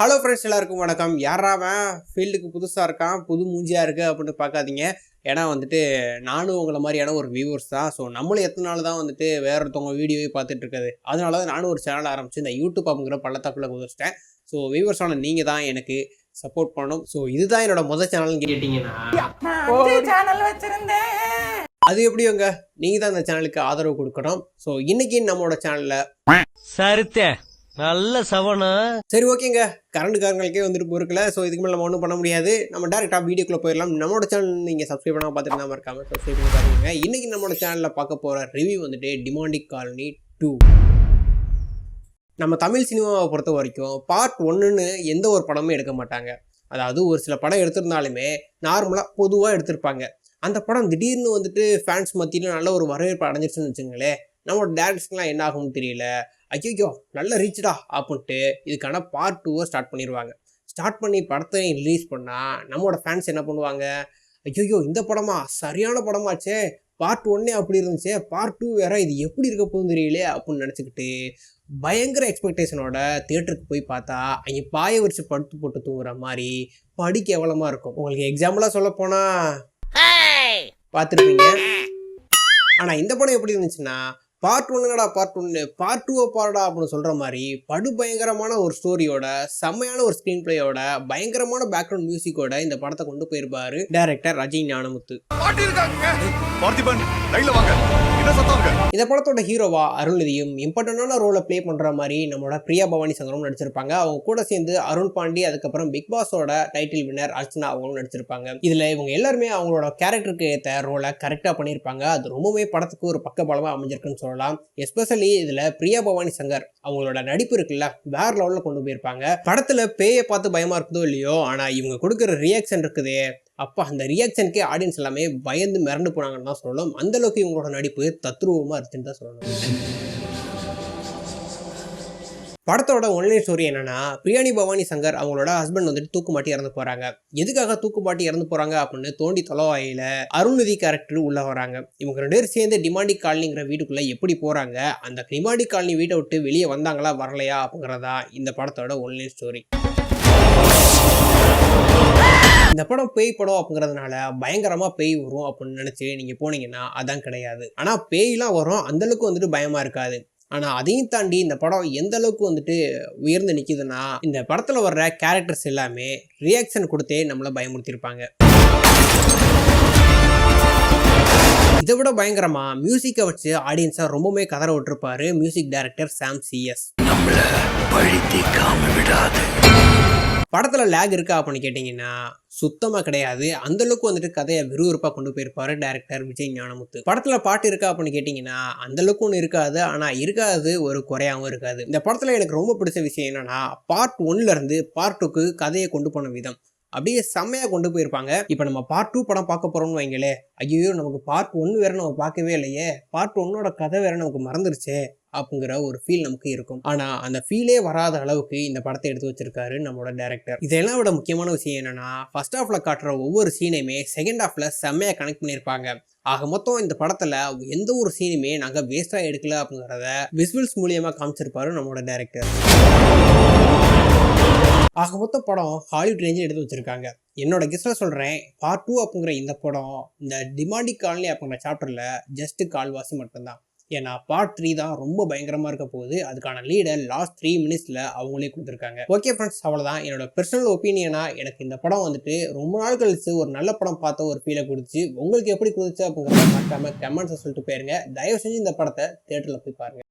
Hello friends எல்லாருக்கும் வணக்கம். யாராவன் ஃபீல்டுக்கு புதுசாக இருக்கான். புது மூஞ்சியாக இருக்கு அப்படின்னு பார்க்காதீங்க. ஏன்னா வந்துட்டு நானும் உங்களை மாதிரியான ஒரு வியூவர்ஸ் தான். ஸோ நம்மளும் எத்தனை நாள் தான் வந்துட்டு வேற ஒருத்தவங்க வீடியோவே பார்த்துட்டு இருக்காது. அதனால தான் நானும் ஒரு சேனல் ஆரம்பிச்சு இந்த யூடியூப் அப்படிங்கிற பள்ளத்தாக்குள்ள குதிச்சிட்டேன் ஸோ வியூவர்ஸான நீங்கள் தான் எனக்கு சப்போர்ட் பண்ணணும். ஸோ இதுதான் என்னோட முதல் சேனல்னு கேட்டிங்கன்னா. சேனல் வச்சிருந்தேன். அது எப்படி உங்க நீங்கள் தான் இந்த சேனலுக்கு ஆதரவு கொடுக்கணும். ஸோ இன்னைக்கு நம்மளோட சேனலில் சருத்தே. நல்ல சவனா சரி ஓகேங்க. கரண்ட்காரங்களுக்கே வந்துட்டு பொறுக்கல. ஸோ இதுக்கு மேலே நம்ம ஒன்றும் பண்ண முடியாது. நம்ம டேரெக்டாக வீடியோக்குள்ளே போயிடலாம். நம்மளோட சேனல் நீங்கள் சப்ஸ்கிரைப் பண்ணாமல் பார்த்துட்டு தான் இருக்காம சப்ஸ்கிரைப் பண்ணி பாருங்க. இன்றைக்கி நம்மளோட சேனலில் பார்க்க போகிற ரிவ்யூ வந்துட்டு டிமாண்டிக் காலனி டூ நம்ம தமிழ் சினிமாவை பொறுத்த வரைக்கும் பார்ட் ஒன்றுன்னு எந்த ஒரு படமும் எடுக்க மாட்டாங்க. அதாவது ஒரு சில படம் எடுத்திருந்தாலுமே நார்மலாக பொதுவாக எடுத்திருப்பாங்க. அந்த படம் திடீர்னு வந்துட்டு ஃபேன்ஸ் மத்தியில் நல்ல ஒரு வரவேற்பு அடைஞ்சிருச்சுன்னு வச்சுங்களேன். நம்மளோட டேரக்டர்ஸ்க்குலாம் என்ன ஆகும்னு தெரியல. ஐயோ நல்ல ரீச்டா அப்படின்ட்டு இதுக்கான பார்ட் டூவை ஸ்டார்ட் பண்ணிடுவாங்க ஸ்டார்ட் பண்ணி படத்தை ரிலீஸ் பண்ணால் நம்மளோட ஃபேன்ஸ் என்ன பண்ணுவாங்க? ஐயோ இந்த படமா? சரியான படமாச்சே. பார்ட் ஒன்னே அப்படி இருந்துச்சே. பார்ட் டூ வேற இது எப்படி இருக்க போகுது தெரியலையே அப்படின்னு நினச்சிக்கிட்டு பயங்கர எக்ஸ்பெக்டேஷனோட தியேட்டருக்கு போய் பார்த்தா அங்கே பாய வரிச்சு படுத்து போட்டு தூங்குற மாதிரி படி கேவலமாக இருக்கும். உங்களுக்கு எக்ஸாம்பிளாக சொல்ல போனால் பார்த்துருப்பீங்க. ஆனால் இந்த படம் எப்படி இருந்துச்சுன்னா பார்ட் ஒன்னுங்கடா பார்ட் ஒன்று பார்ட் டூவை பாருடா அப்படின்னு சொல்கிற மாதிரி படு பயங்கரமான ஒரு ஸ்டோரியோட செம்மையான ஒரு ஸ்க்ரீன் பிளேயோட பயங்கரமான பேக்ரவுண்ட் மியூசிக்கோட இந்த படத்தை கொண்டு போயிருப்பாரு டைரக்டர் ரஜினி ஞானமுத்து. இந்த படத்தோட ஹீரோவா அருள்நிதியும் இம்பார்ட்டண்டான ரோலை ப்ளே பண்ணுற மாதிரி நம்மளோட பிரியா பவானி சங்கரும் நடிச்சிருப்பாங்க. அவங்க கூட சேர்ந்து அருண் பாண்டி அதுக்கப்புறம் பிக் பாஸோட டைட்டில் வின்னர் அர்ச்சனா அவங்களும் நடிச்சிருப்பாங்க. இதில் இவங்க எல்லாருமே அவங்களோட கேரக்டருக்கு ஏற்ற ரோலை கரெக்டாக பண்ணியிருப்பாங்க. அது ரொம்பவே படத்துக்கு ஒரு பக்க பலமாக அமைஞ்சிருக்குன்னு சொல்லலாம். எஸ்பெஷலி இதில் பிரியா பவானி சங்கர் அவங்களோட நடிப்பு இருக்குல்ல வேற லெவலில் கொண்டு போயிருப்பாங்க. படத்தில் பேயை பார்த்து பயமாக இருக்குதோ இல்லையோ ஆனால் இவங்க கொடுக்குற ரியாக்ஷன் இருக்குதே அப்போ அந்த ரியாக்ஷனுக்கே ஆடியன்ஸ் எல்லாமே பயந்து மிரண்டு போனாங்கன்னு தான் சொல்லணும். அந்தளவுக்கு இவங்களோட நடிப்பு தத்ரூபமாக இருந்துச்சுன்னு தான் சொல்லணும். படத்தோட ஒன்லைன் ஸ்டோரி என்னன்னா பிரியாணி பவானி சங்கர் அவங்களோட ஹஸ்பண்ட் வந்துட்டு தூக்குமாட்டி இறந்து போறாங்க. எதுக்காக தூக்குமாட்டி இறந்து போறாங்க அப்படின்னு தோண்டி தொலைவாயில அருள்நிதி கேரக்டர் உள்ள வராங்க. இவங்க ரெண்டு பேரும் சேர்ந்து டிமாண்டி காலனிங்கிற வீட்டுக்குள்ள எப்படி போறாங்க? அந்த டிமாண்டி காலனி வீட்டை விட்டு வெளியே வந்தாங்களா வரலையா அப்படிங்கிறதா இந்த படத்தோட ஒன்லைன் ஸ்டோரி இந்த படம் பேய் படம் அப்படிங்கிறதுனால பயங்கரமா பேய் வரும் அப்படின்னு நினைச்சு நீங்க போனீங்கன்னா அதான் கிடையாது. ஆனா பேய்லாம் வரும் அந்த அளவுக்கு வந்துட்டு பயமா இருக்காது. ஆனா அதையும் தாண்டி இந்த படம் எந்த அளவுக்கு வந்துட்டு உயர்ந்து நிக்குதுன்னா இந்த படத்துல வர்ற கேரக்டர்ஸ் எல்லாமே ரியாக்ஷன் கொடுத்தே நம்மளை பயமுறுத்திருப்பாங்க. இதை விட பயங்கரமா மியூசிக்கை வச்சு ஆடியன்ஸை ரொம்பவுமே கதற விட்டுருப்பாரு music director Sam C S படத்தில் லேக் இருக்கா அப்படின்னு கேட்டிங்கன்னா சுத்தமாக கிடையாது. அந்தளவுக்கு வந்துட்டு கதையை விறுவிறுப்பாக கொண்டு போயிருப்பாரு டேரக்டர் விஜய் ஞானமுத்து. படத்தில் பாட்டு இருக்கா அப்படின்னு கேட்டிங்கன்னா அந்த அளவுக்கு ஒன்று இருக்காது. ஆனால் இருக்காது ஒரு குறையாகவும் இருக்காது. இந்த படத்தில் எனக்கு ரொம்ப பிடிச்ச விஷயம் என்னென்னா பார்ட் ஒன்லேருந்து பார்ட் டூக்கு கதையை கொண்டு போன விதம். அப்படியே செம்மையாக கொண்டு போயிருப்பாங்க. இப்போ நம்ம பார்ட் டூ படம் பார்க்க போகிறோம்னு வைங்களே ஐயோ நமக்கு பார்ட் ஒன்று வேற நம்ம பார்க்கவே இல்லையே. பார்ட் ஒன்னோட கதை வேற நமக்கு மறந்துருச்சே. அப்படிங்கிற ஒரு ஃபீல் நமக்கு இருக்கும். ஆனால் அந்த ஃபீலே வராத அளவுக்கு இந்த படத்தை எடுத்து வச்சிருக்காரு நம்மளோட டேரக்டர் இதெல்லாம் விட முக்கியமான விஷயம் என்னன்னா ஃபர்ஸ்ட் ஹாஃப்ல காட்டுற ஒவ்வொரு சீனையுமே செகண்ட் ஹாஃப்ல செம்மையாக கனெக்ட் பண்ணியிருப்பாங்க. ஆக மொத்தம் இந்த படத்துல எந்த ஒரு சீனுமே நாங்கள் வேஸ்டா எடுக்கல அப்படிங்கிறத விசுவல்ஸ் மூலியமா காமிச்சிருப்பாரு நம்மளோட டேரக்டர் ஆக மொத்த படம் ஹாலிவுட் ரேஞ்சில் எடுத்து வச்சிருக்காங்க. என்னோட கெஸ்ட்ல சொல்கிறேன் பார்ட் டூ அப்படிங்கிற இந்த படம் இந்த டிமாண்டிக் காலனி அப்படிங்கிற சாப்டரில் ஜஸ்ட் கால்வாசி மட்டும்தான். ஏன்னா பார்ட் த்ரீ தான் ரொம்ப பயங்கரமா இருக்க போகுது. அதுக்கான லீடை லாஸ்ட் த்ரீ மினிட்ஸ்ல அவங்களே கொடுத்துருக்காங்க. ஓகே ஃப்ரெண்ட்ஸ் அவ்வளோதான் என்னோட பர்சனல் ஒப்பீனியனா எனக்கு இந்த படம் வந்துட்டு ரொம்ப நாள் கழிச்சு ஒரு நல்ல படம் பார்த்த ஒரு ஃபீலை கொடுத்து உங்களுக்கு எப்படி கொடுத்துச்சு அப்படிங்கிறத மறக்காம கமெண்ட்ஸை சொல்லிட்டு போயிருங்க. தயவு செஞ்சு இந்த படத்தை தேட்டரில் போய் பாருங்க.